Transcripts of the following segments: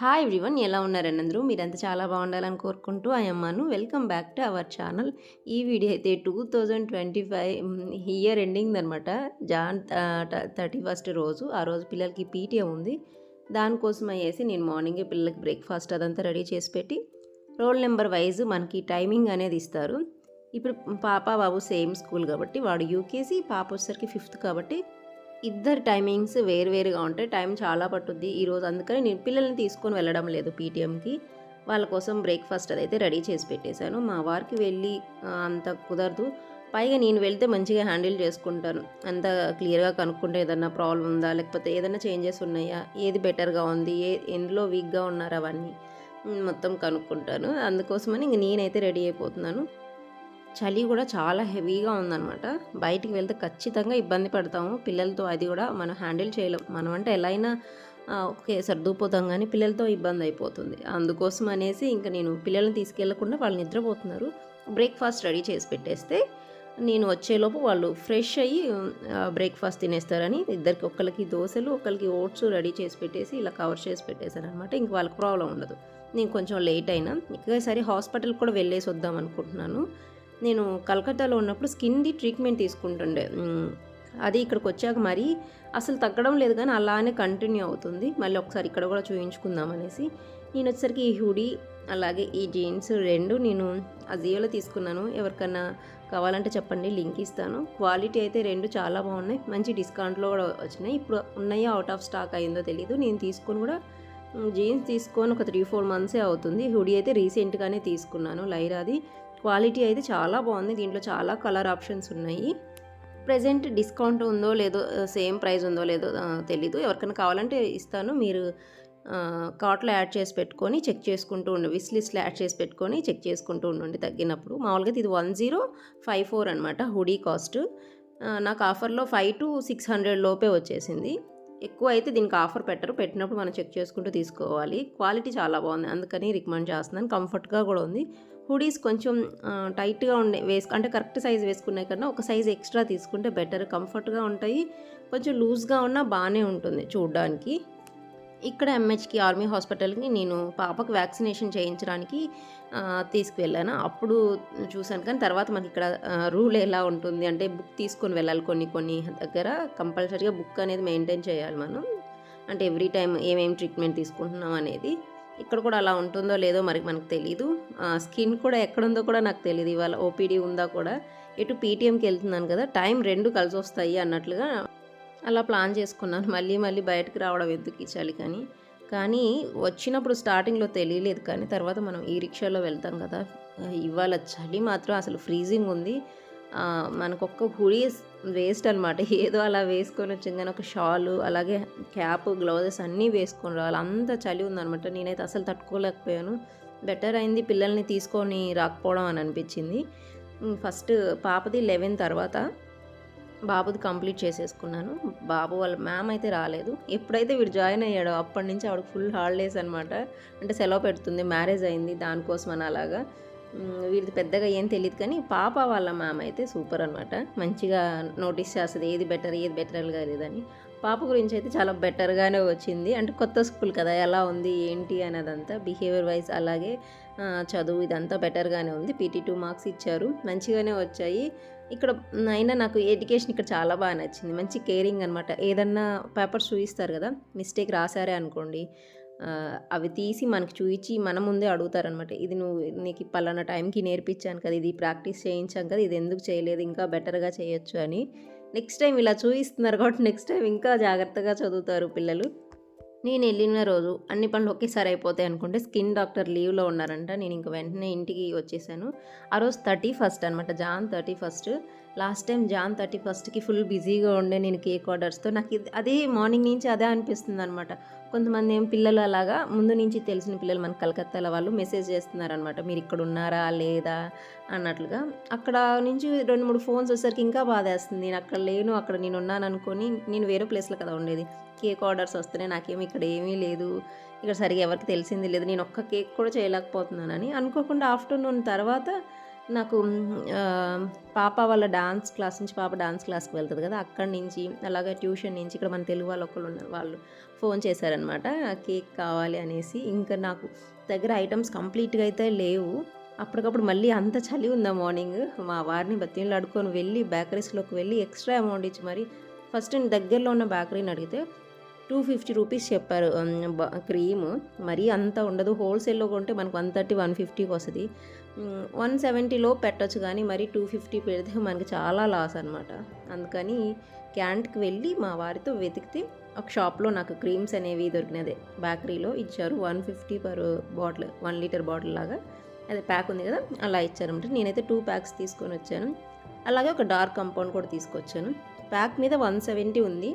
Hi everyone ఎలా ఉన్నారండి అందరూ? మీరంతా చాలా బాగుండాలని కోరుకుంటూ అయ్యమ్మను welcome back to our channel ఈ వీడియో అయితే two thousand twenty five year ending అనమాట జాన్ థర్టీ ఫస్ట్ రోజు. ఆ రోజు పిల్లలకి పీటీఏ ఉంది. దానికోసం అయ్యేసి నేను మార్నింగే పిల్లలకి బ్రేక్ఫాస్ట్ అదంతా రెడీ చేసి పెట్టి రోల్ నెంబర్ వైజ్ మనకి టైమింగ్ అనేది ఇస్తారు. ఇప్పుడు పాప బాబు సేమ్ స్కూల్ కాబట్టి వాడు యూకేజీ పాప వచ్చేసరికి ఫిఫ్త్ కాబట్టి ఇద్దరు టైమింగ్స్ వేరువేరుగా ఉంటాయి టైం చాలా పట్టుద్ది. ఈరోజు అందుకని నేను పిల్లల్ని తీసుకొని వెళ్ళడం లేదు పీటీఎంకి. వాళ్ళ కోసం బ్రేక్ఫాస్ట్ అదైతే రెడీ చేసి పెట్టేశాను. మా వారికి వెళ్ళి అంత కుదరదు. పైగా నేను వెళ్తే మంచిగా హ్యాండిల్ చేసుకుంటాను. అంత క్లియర్గా కనుక్కుంటే ఏదన్నా ప్రాబ్లం ఉందా? లేకపోతే ఏదైనా చేంజెస్ ఉన్నాయా? ఏది బెటర్గా ఉంది? ఏ ఎందులో వీక్గా ఉన్నారు అవన్నీ? మొత్తం కనుక్కుంటాను. అందుకోసమని ఇంక నేనైతే రెడీ అయిపోతున్నాను. చలి కూడా చాలా హెవీగా ఉందన్నమాట. బయటికి వెళ్తే ఖచ్చితంగా ఇబ్బంది పడతాము. పిల్లలతో అది కూడా మనం హ్యాండిల్ చేయలేం. మనం అంటే ఎలా అయినా ఓకే సర్దుకుపోతాం కానీ పిల్లలతో ఇబ్బంది అయిపోతుంది. అందుకోసం అనేసి ఇంకా నేను పిల్లల్ని తీసుకెళ్ళకుండా వాళ్ళు నిద్రపోతున్నారు. బ్రేక్ఫాస్ట్ రెడీ చేసి పెట్టేస్తే నేను వచ్చేలోపు వాళ్ళు ఫ్రెష్ అయ్యి బ్రేక్ఫాస్ట్ తినేస్తారని ఇద్దరికి ఒకరికి దోశలు ఒకరికి ఓట్స్ రెడీ చేసి పెట్టేసి ఇలా కవర్ చేసి పెట్టేశాను అనమాట ఇంక వాళ్ళకి ప్రాబ్లం ఉండదు. నేను కొంచెం లేట్ అయినా ఇంకసారి హాస్పిటల్ కూడా వెళ్ళేసి వద్దాం అనుకుంటున్నాను. నేను కలకత్తాలో ఉన్నప్పుడు స్కిన్ది ట్రీట్మెంట్ తీసుకుంటుండే. అది ఇక్కడికి వచ్చాక మరి అసలు తగ్గడం లేదు కానీ అలానే కంటిన్యూ అవుతుంది. మళ్ళీ ఒకసారి ఇక్కడ కూడా చూయించుకుందాం అనేసి. నేను వచ్చేసరికి ఈ హుడీ అలాగే ఈ జీన్స్ రెండు నేను అజియోలో తీసుకున్నాను. ఎవరికన్నా కావాలంటే చెప్పండి లింక్ ఇస్తాను. క్వాలిటీ అయితే రెండు చాలా బాగున్నాయి. మంచి డిస్కౌంట్లో కూడా వచ్చినాయి. ఇప్పుడు ఉన్నాయో అవుట్ ఆఫ్ స్టాక్ అయిందో తెలియదు నేను తీసుకొని కూడా జీన్స్ తీసుకొని ఒక త్రీ ఫోర్ మంత్సే అవుతుంది. హుడీ అయితే రీసెంట్గానే తీసుకున్నాను లైరాది. క్వాలిటీ అయితే చాలా బాగుంది. దీంట్లో చాలా కలర్ ఆప్షన్స్ ఉన్నాయి. ప్రజెంట్ డిస్కౌంట్ ఉందో లేదో సేమ్ ప్రైస్ ఉందో లేదో తెలీదు. ఎవరికైనా కావాలంటే ఇస్తాను. మీరు కార్ట్లో యాడ్ చేసి పెట్టుకొని చెక్ చేసుకుంటూ ఉండండి విస్ లిస్ట్లో యాడ్ చేసి పెట్టుకొని చెక్ చేసుకుంటూ ఉండండి తగ్గినప్పుడు. మామూలుగా ఇది వన్ జీరో ఫైవ్ ఫోర్ అనమాట హుడీ కాస్ట్. నాకు ఆఫర్లో ఫైవ్ టు సిక్స్ హండ్రెడ్ లోపే వచ్చేసింది. ఎక్కువ అయితే దీనికి ఆఫర్ పెట్టరు. పెట్టినప్పుడు మనం చెక్ చేసుకుంటూ తీసుకోవాలి. క్వాలిటీ చాలా బాగుంది. అందుకని రికమెండ్ చేస్తున్నాను. కంఫర్ట్గా కూడా ఉంది. హుడీస్ కొంచెం టైట్గా ఉండే వేసుకు అంటే కరెక్ట్ సైజ్ వేసుకునే కన్నా ఒక సైజ్ ఎక్స్ట్రా తీసుకుంటే బెటర్. కంఫర్ట్గా ఉంటాయి. కొంచెం లూజ్గా ఉన్నా బాగానే ఉంటుంది చూడడానికి. ఇక్కడ ఎంహెచ్కి ఆర్మీ హాస్పిటల్కి నేను పాపకు వ్యాక్సినేషన్ చేయించడానికి తీసుకువెళ్ళాను. అప్పుడు చూశాను కానీ తర్వాత మనకి ఇక్కడ రూల్ ఎలా ఉంటుంది అంటే బుక్ తీసుకొని వెళ్ళాలి కొన్ని కొన్ని దగ్గర. కంపల్సరీగా బుక్ అనేది మెయింటైన్ చేయాలి మనం. అంటే ఎవ్రీ టైం ఏమేమి ట్రీట్మెంట్ తీసుకుంటున్నాం అనేది. ఇక్కడ కూడా అలా ఉంటుందో లేదో మరి మనకు తెలీదు. స్కిన్ కూడా ఎక్కడుందో కూడా నాకు తెలియదు ఇవాళ ఓపీడీ ఉందా కూడా. ఎటు పీటీఎంకి వెళ్తున్నాను కదా టైం రెండు కలిసి వస్తాయి అన్నట్లుగా అలా ప్లాన్ చేసుకున్నాను. మళ్ళీ మళ్ళీ బయటకు రావడం ఎందుకు ఇచ్చాలి కానీ కానీ వచ్చినప్పుడు స్టార్టింగ్లో తెలియలేదు కానీ తర్వాత మనం ఈ రిక్షాలో వెళ్తాం కదా. ఇవాళ చలి మాత్రం అసలు ఫ్రీజింగ్ ఉంది. ఆ, మనకు ఒక్క హుడీ వేస్ట్ అనమాట ఏదో అలా వేసుకొని వచ్చింది కానీ ఒక షాలు అలాగే క్యాప్ గ్లౌజెస్ అన్నీ వేసుకొని రావాలి. అంత చలి ఉందనమాట నేనైతే అసలు తట్టుకోలేకపోయాను. బెటర్ అయింది పిల్లల్ని తీసుకొని రాకపోవడం అని అనిపించింది. ఫస్ట్ పాపది లెవెన్ తర్వాత బాబుది కంప్లీట్ చేసేసుకున్నాను. బాబు వాళ్ళ మ్యామ్ అయితే రాలేదు. ఎప్పుడైతే వీడు జాయిన్ అయ్యాడో అప్పటి నుంచి ఆవిడకి ఫుల్ హాలిడేస్ అనమాట అంటే సెలవు పెడుతుంది మ్యారేజ్ అయింది దానికోసం అని అలాగా. మ్, పెద్దగా ఏం తెలియదు కానీ పాప వాళ్ళ మామ అయితే సూపర్ అనమాట మంచిగా నోటీస్ చేస్తుంది ఏది బెటర్ ఏది బెటర్ లేదని పాప గురించి అయితే చాలా బెటర్గానే వచ్చింది. అంటే కొత్త స్కూల్ కదా ఎలా ఉంది ఏంటి అనేదంతా బిహేవియర్ వైజ్ అలాగే చదువు ఇదంతా బెటర్గానే ఉంది. పీటీ టూ మార్క్స్ ఇచ్చారు మంచిగానే వచ్చాయి. ఇక్కడ అయినా నాకు ఎడ్యుకేషన్ ఇక్కడ చాలా బాగా నచ్చింది. మంచి కేరింగ్ అనమాట ఏదన్నా పేపర్స్ చూపిస్తారు కదా మిస్టేక్ రాసారే అనుకోండి అవి తీసి మనకు చూపించి మన ముందే అడుగుతారనమాట ఇది నువ్వు నీకు పలానా టైంకి నేర్పించాను కదా ఇది ప్రాక్టీస్ చేయించాం కదా ఇది ఎందుకు చేయలేదు ఇంకా బెటర్గా చేయొచ్చు అని. నెక్స్ట్ టైం ఇలా చూపిస్తున్నారు కాబట్టి నెక్స్ట్ టైం ఇంకా జాగ్రత్తగా చదువుతారు పిల్లలు. నేను వెళ్ళిన రోజు అన్ని పనులు ఒకేసారి అయిపోతాయి అనుకుంటే స్కిన్ డాక్టర్ లీవ్లో ఉన్నారంట. నేను ఇంక వెంటనే ఇంటికి వచ్చేసాను. ఆ రోజు థర్టీ ఫస్ట్ అనమాట Jan thirty first. Last time Jan thirty ఫస్ట్కి ఫుల్ బిజీగా ఉండే నేను కేక్ ఆర్డర్స్తో నాకు ఇది అదే మార్నింగ్ నుంచి అదే అనిపిస్తుంది అనమాట కొంతమంది ఏం పిల్లలు అలాగా ముందు నుంచి తెలిసిన పిల్లలు మన కలకత్తాలో వాళ్ళు మెసేజ్ చేస్తున్నారనమాట మీరు ఇక్కడ ఉన్నారా లేదా? అన్నట్లుగా. అక్కడ నుంచి రెండు మూడు ఫోన్స్ వచ్చేసరికి ఇంకా బాధేస్తుంది. నేను అక్కడ లేను అక్కడ నేను ఉన్నాను అనుకొని నేను వేరే ప్లేస్లో కదా ఉండేది. కేక్ ఆర్డర్స్ వస్తున్నాయి నాకేమి ఇక్కడ ఏమీ లేదు. ఇక్కడ సరిగా ఎవరికి తెలిసింది లేదు. నేను ఒక్క కేక్ కూడా చేయలేకపోతున్నానని అనుకోకుండా ఆఫ్టర్నూన్ తర్వాత నాకు పాప వాళ్ళ డాన్స్ క్లాస్ నుంచి పాప డాన్స్ క్లాస్కి వెళ్తుంది కదా అక్కడి నుంచి అలాగే ట్యూషన్ నుంచి ఇక్కడ మన తెలుగు వాళ్ళు ఒకళ్ళు ఉన్నారు వాళ్ళు ఫోన్ చేశారనమాట కేక్ కావాలి అనేసి. ఇంకా నాకు దగ్గర ఐటమ్స్ కంప్లీట్గా అయితే లేవు. అప్పటికప్పుడు మళ్ళీ అంత చలి ఉందా మార్నింగ్? మా వారిని బతీళ్ళు అడుకొని వెళ్ళి బేకరీస్లోకి వెళ్ళి ఎక్స్ట్రా అమౌంట్ ఇచ్చి మరి ఫస్ట్ నేను దగ్గరలో ఉన్న బేకరీని అడిగితే టూ ఫిఫ్టీ రూపీస్ చెప్పారు క్రీమ్ మరీ అంత ఉండదు. హోల్సేల్లో కొంటే మనకు వన్ థర్టీ వన్ ఫిఫ్టీకి వస్తుంది. వన్ సెవెంటీలో పెట్టొచ్చు కానీ మరి టూ ఫిఫ్టీ పెడితే మనకి చాలా లాస్ అనమాట అందుకని క్యాంట్కి వెళ్ళి మా వారితో వెతికితే ఒక షాప్లో నాకు క్రీమ్స్ అనేవి దొరికినదే బేకరీలో ఇచ్చారు. One fifty per bottle one litre bottle లాగా. అదే ప్యాక్ ఉంది కదా అలా ఇచ్చారనమాట నేనైతే టూ ప్యాక్స్ తీసుకొని వచ్చాను. అలాగే ఒక డార్క్ కంపౌండ్ కూడా తీసుకొచ్చాను. ప్యాక్ మీద వన్ సెవెంటీ ఉంది.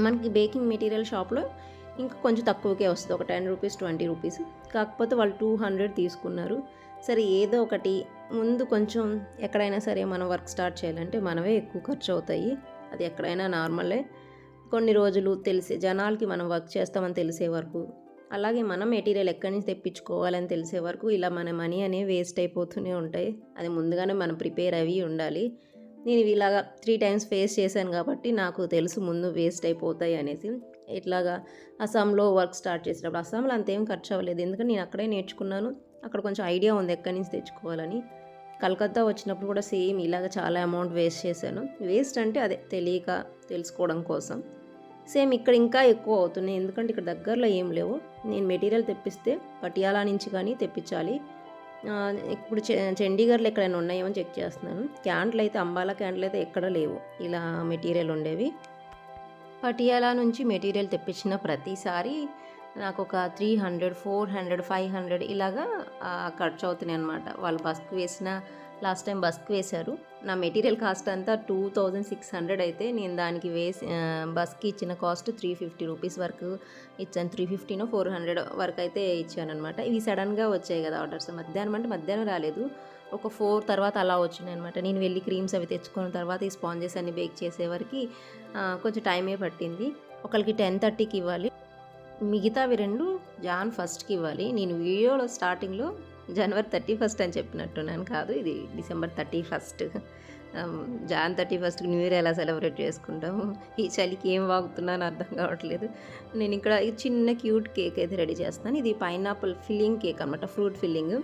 మనకి బేకింగ్ మెటీరియల్ షాప్లో ఇంకా కొంచెం తక్కువకే వస్తుంది. ఒక టెన్ రూపీస్ ట్వంటీ రూపీస్. కాకపోతే వాళ్ళు టూ హండ్రెడ్ తీసుకున్నారు. సరే ఏదో ఒకటి ముందు కొంచెం ఎక్కడైనా సరే మనం వర్క్ స్టార్ట్ చేయాలంటే మనమే ఎక్కువ ఖర్చు అవుతాయి. అది ఎక్కడైనా నార్మలే. కొన్ని రోజులు తెలిసే జనాలకి మనం వర్క్ చేస్తామని తెలిసే వరకు అలాగే మనం మెటీరియల్ ఎక్కడి నుంచి తెప్పించుకోవాలని తెలిసే వరకు ఇలా మన మనీ అనేవి వేస్ట్ అయిపోతూనే ఉంటాయి. అది ముందుగానే మనం ప్రిపేర్ అవి ఉండాలి. నేను ఇవి ఇలాగా త్రీ టైమ్స్ ఫేస్ చేశాను కాబట్టి నాకు తెలుసు ముందు వేస్ట్ అయిపోతాయి అనేసి. ఇట్లాగా అస్సాంలో వర్క్ స్టార్ట్ చేసినప్పుడు అస్సాంలో అంతేం ఖర్చు అవ్వలేదు. ఎందుకంటే నేను అక్కడే నేర్చుకున్నాను. అక్కడ కొంచెం ఐడియా ఉంది ఎక్కడి నుంచి తెచ్చుకోవాలని. కలకత్తా వచ్చినప్పుడు కూడా సేమ్ ఇలాగ చాలా అమౌంట్ వేస్ట్ చేశాను. వేస్ట్ అంటే అదే తెలియక తెలుసుకోవడం కోసం. సేమ్ ఇక్కడ ఇంకా ఎక్కువ అవుతున్నాయి. ఎందుకంటే ఇక్కడ దగ్గరలో ఏం లేవు. నేను మెటీరియల్ తెప్పిస్తే పటియాలా నుంచి కానీ తెప్పించాలి. ఇప్పుడు చ- చండీగఢ్లో ఎక్కడైనా ఉన్నాయేమో చెక్ చేస్తున్నాను. క్యాంట్లు అయితే అంబాలా క్యాంట్లు అయితే ఎక్కడ లేవు. ఇలా మెటీరియల్ ఉండేవి. పటియాలా నుంచి మెటీరియల్ తెప్పించిన ప్రతిసారి నాకు ఒక three hundred four hundred five hundred ఇలాగా ఖర్చు అవుతున్నాయి అనమాట వాళ్ళు బస్కి వేసిన లాస్ట్ టైం బస్కి వేశారు. నా మెటీరియల్ కాస్ట్ అంతా టూ థౌజండ్ సిక్స్ హండ్రెడ్ అయితే నేను దానికి వేసి బస్కి ఇచ్చిన కాస్ట్ త్రీ ఫిఫ్టీ రూపీస్ వరకు ఇచ్చాను. త్రీ ఫిఫ్టీనో ఫోర్ హండ్రెడ్ వరకు అయితే ఇచ్చాను అనమాట ఇవి సడన్గా వచ్చాయి కదా ఆర్డర్స్. మధ్యాహ్నం అంటే మధ్యాహ్నం రాలేదు. ఒక ఫోర్ తర్వాత అలా వచ్చినాయి అనమాట నేను వెళ్ళి క్రీమ్స్ అవి తెచ్చుకున్న తర్వాత ఈ స్పాంజెస్ అన్ని బేక్ చేసేవరకు కొంచెం టైమే పట్టింది. ఒకరికి టెన్ థర్టీకి ఇవ్వాలి. మిగతావి రెండు జాన్ ఫస్ట్కి ఇవ్వాలి. నేను వీడియోలో స్టార్టింగ్లో జనవరి థర్టీ ఫస్ట్ అని చెప్పినట్టున్నాను కాదు. ఇది December thirty first. Jan thirty first new year ఎలా సెలబ్రేట్ చేసుకుంటాము ఈ చలికి ఏం వాగుతున్నాను అర్థం కావట్లేదు. నేను ఇక్కడ చిన్న క్యూట్ కేక్ అయితే రెడీ చేస్తాను ఇది పైనాపిల్ ఫిల్లింగ్ కేక్ అనమాట ఫ్రూట్ ఫిల్లింగ్.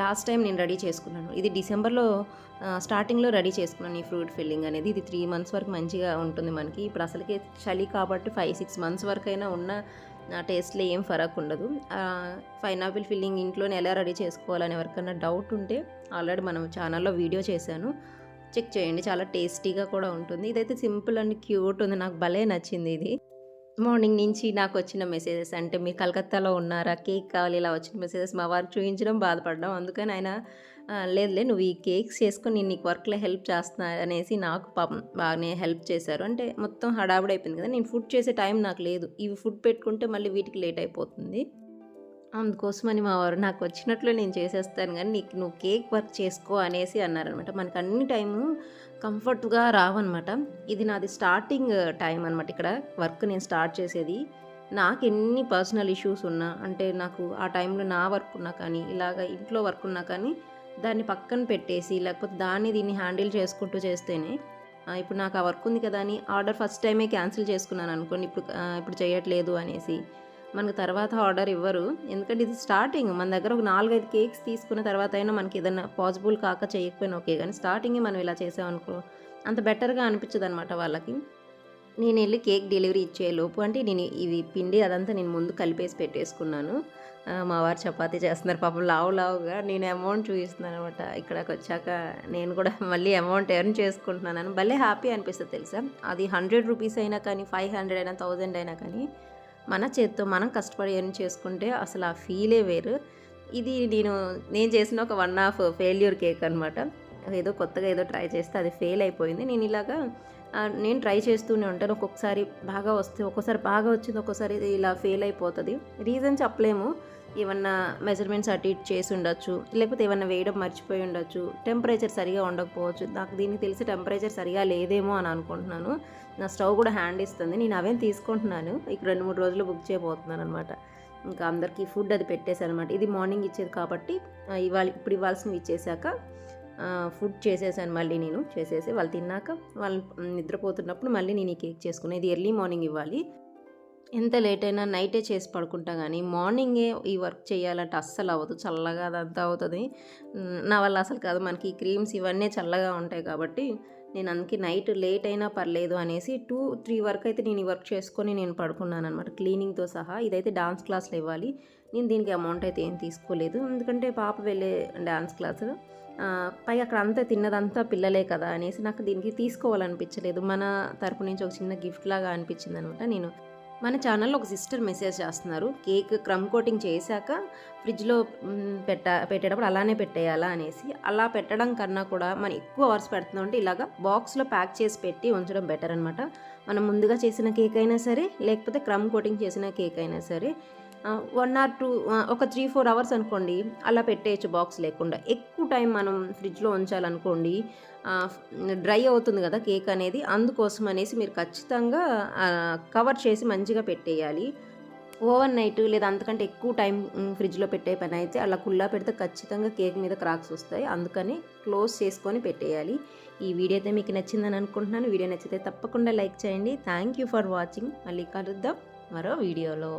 లాస్ట్ టైం నేను రెడీ చేసుకున్నాను. ఇది డిసెంబర్లో స్టార్టింగ్లో రెడీ చేసుకున్నాను ఈ ఫ్రూట్ ఫిల్లింగ్ అనేది. ఇది త్రీ మంత్స్ వరకు మంచిగా ఉంటుంది మనకి. ఇప్పుడు అసలుకే చలి కాబట్టి ఫైవ్ సిక్స్ మంత్స్ వరకు అయినా ఉన్న టేస్ట్లో ఏం ఫరక్ ఉండదు. పైనాపిల్ ఫిల్లింగ్ ఇంట్లోనే ఎలా రెడీ చేసుకోవాలని ఎవరికైనా డౌట్ ఉంటే ఆల్రెడీ మనం ఛానల్లో వీడియో చేశాను. చెక్ చేయండి చాలా టేస్టీగా కూడా ఉంటుంది. ఇదైతే సింపుల్ అండ్ క్యూట్ ఉంది. నాకు భలే నచ్చింది ఇది. మార్నింగ్ నుంచి నాకు వచ్చిన మెసేజెస్. అంటే మీరు కలకత్తాలో ఉన్నారా? కేక్ కావాలి ఇలా వచ్చిన మెసేజెస్ మా వారికి చూపించడం బాధపడడం. అందుకని ఆయన లేదులే నువ్వు ఈ కేక్స్ చేసుకొని నేను నీకు వర్క్లో హెల్ప్ చేస్తున్నా అనేసి నాకు పాపం బాగానే హెల్ప్ చేశారు. అంటే మొత్తం హడావుడి అయిపోయింది కదా. నేను ఫుడ్ చేసే టైం నాకు లేదు. ఇవి ఫుడ్ పెట్టుకుంటే మళ్ళీ వీటికి లేట్ అయిపోతుంది. అందుకోసమని మా వారు నాకు వచ్చినట్లు నేను చేసేస్తాను కానీ నీకు నువ్వు కేక్ వర్క్ చేసుకో అనేసి అన్నారనమాట. మనకు అన్ని టైము కంఫర్ట్గా రావన్నమాట ఇది నాది స్టార్టింగ్ టైం అనమాట ఇక్కడ వర్క్ నేను స్టార్ట్ చేసేది. నాకు ఎన్ని పర్సనల్ ఇష్యూస్ ఉన్నా అంటే నాకు ఆ టైంలో నా వర్క్ ఉన్నా కానీ ఇలాగ ఇంట్లో వర్క్ ఉన్నా కానీ దాన్ని పక్కన పెట్టేసి లేకపోతే దాన్ని దీన్ని హ్యాండిల్ చేసుకుంటూ చేస్తేనే ఇప్పుడు నాకు ఆ వర్క్ ఉంది కదా అని ఆర్డర్ ఫస్ట్ టైమే క్యాన్సిల్ చేసుకున్నాను అనుకోండి ఇప్పుడు ఇప్పుడు చేయట్లేదు అనేసి. మనకు తర్వాత ఆర్డర్ ఇవ్వరు. ఎందుకంటే ఇది స్టార్టింగ్ మన దగ్గర ఒక నాలుగైదు కేక్స్ తీసుకున్న తర్వాత అయినా మనకి ఏదైనా పాసిబుల్ కాక చేయకపోయినా ఓకే. కానీ స్టార్టింగే మనం ఇలా చేసామనుకో అంత బెటర్గా అనిపించదు అనమాట వాళ్ళకి. నేను వెళ్ళి కేక్ డెలివరీ ఇచ్చే లోపు అంటే నేను ఇవి పిండి అదంతా నేను ముందు కలిపేసి పెట్టేసుకున్నాను. మా వారు చపాతీ చేస్తున్నారు. పాపం లావు లావుగా నేను అమౌంట్ చూపిస్తున్నాను అనమాట. ఇక్కడికి వచ్చాక నేను కూడా మళ్ళీ అమౌంట్ ఎర్న్ చేసుకుంటున్నాను భలే హ్యాపీ అనిపిస్తుంది తెలుసా? అది హండ్రెడ్ రూపీస్ అయినా కానీ ఫైవ్ హండ్రెడ్ అయినా థౌజండ్ అయినా కానీ మన చేత్తో మనం కష్టపడి ఎర్న్ చేసుకుంటే అసలు ఆ ఫీలే వేరు. ఇది నేను నేను చేసిన ఒక వన్ ఆఫ్ ఫెయిల్యూర్ కేక్ అనమాట ఏదో కొత్తగా ఏదో ట్రై చేస్తే అది ఫెయిల్ అయిపోయింది. నేను ఇలాగా నేను ట్రై చేస్తూనే ఉంటాను. ఒక్కొక్కసారి బాగా వస్తే ఒక్కోసారి బాగా వచ్చింది ఒక్కోసారి ఇది ఇలా ఫెయిల్ అయిపోతుంది. రీజన్ చెప్పలేము. ఏమన్నా మెజర్మెంట్స్ అటు ఇటు చేసి ఉండొచ్చు. లేకపోతే ఏమన్నా వేయడం మర్చిపోయి ఉండొచ్చు. టెంపరేచర్ సరిగా ఉండకపోవచ్చు. నాకు దీనికి తెలిసి టెంపరేచర్ సరిగా లేదేమో అని అనుకుంటున్నాను. నా స్టవ్ కూడా హ్యాండ్ ఇస్తుంది. నేను అవేం తీసుకుంటున్నాను. ఇక రెండు మూడు రోజులు బుక్ చేయబోతున్నాను అనమాట ఇంకా అందరికీ ఫుడ్ అది పెట్టేశాను అనమాట ఇది మార్నింగ్ ఇచ్చేది కాబట్టి ఇవాళ ఇప్పుడు ఇవ్వాల్సినవి ఇచ్చేసాక ఫుడ్ చేసేసాను మళ్ళీ నేను. చేసేసి వాళ్ళు తిన్నాక వాళ్ళు నిద్రపోతున్నప్పుడు మళ్ళీ నేను ఈ కేక్ చేసుకున్నాను ఇది ఎర్లీ మార్నింగ్ ఇవ్వాలి. ఎంత లేట్ అయినా నైటే చేసి పడుకుంటా కానీ మార్నింగే ఈ వర్క్ చేయాలంటే అస్సలు అవ్వదు. చల్లగా అదంతా అవుతుంది. నా వల్ల అసలు కాదు. మనకి ఈ క్రీమ్స్ ఇవన్నీ చల్లగా ఉంటాయి కాబట్టి నేను అందుకే నైట్ లేట్ అయినా పర్లేదు అనేసి టూ త్రీ వరకు అయితే నేను ఈ వర్క్ చేసుకొని నేను పడుకున్నాను అనమాట క్లీనింగ్తో సహా ఇదైతే డాన్స్ క్లాస్లో ఇవ్వాలి. నేను దీనికి అమౌంట్ అయితే ఏం తీసుకోలేదు. ఎందుకంటే పాప వెళ్ళే డ్యాన్స్ క్లాసు పైగా అక్కడ అంతా తిన్నదంతా పిల్లలే కదా అనేసి నాకు దీనికి తీసుకోవాలనిపించలేదు. మన తరపు నుంచి ఒక చిన్న గిఫ్ట్ లాగా అనిపించింది అనమాట నేను. మన ఛానల్లో ఒక సిస్టర్ మెసేజ్ చేస్తున్నారు. కేక్ క్రమ్ కోటింగ్ చేశాక ఫ్రిడ్జ్లో పెట్ట పెట్టేటప్పుడు అలానే పెట్టేయాలా? అనేసి. అలా పెట్టడం కన్నా కూడా మనం ఎక్కువ అవర్స్ పెడుతున్నాం అంటే ఇలాగా బాక్స్లో ప్యాక్ చేసి పెట్టి ఉంచడం బెటర్ అనమాట. మనం ముందుగా చేసిన కేక్ అయినా సరే లేకపోతే క్రమ్ కోటింగ్ చేసిన కేక్ అయినా సరే వన్ ఆర్ టూ ఒక త్రీ ఫోర్ అవర్స్ అనుకోండి అలా పెట్టేయచ్చు బాక్స్ లేకుండా. ఎక్కువ టైం మనం ఫ్రిడ్జ్లో ఉంచాలనుకోండి డ్రై అవుతుంది కదా కేక్ అనేది అందుకోసం అనేసి మీరు ఖచ్చితంగా కవర్ చేసి మంచిగా పెట్టేయాలి. ఓవర్ నైట్ లేదా అంతకంటే ఎక్కువ టైం ఫ్రిడ్జ్లో పెట్టే పని అయితే అలా కుల్లా పెడితే ఖచ్చితంగా కేక్ మీద క్రాక్స్ వస్తాయి. అందుకని క్లోజ్ చేసుకొని పెట్టేయాలి. ఈ వీడియో అయితే మీకు నచ్చిందని అనుకుంటున్నాను. వీడియో నచ్చితే తప్పకుండా లైక్ చేయండి. థ్యాంక్ యూ ఫర్ వాచింగ్ మళ్ళీ కలుద్దాం మరో వీడియోలో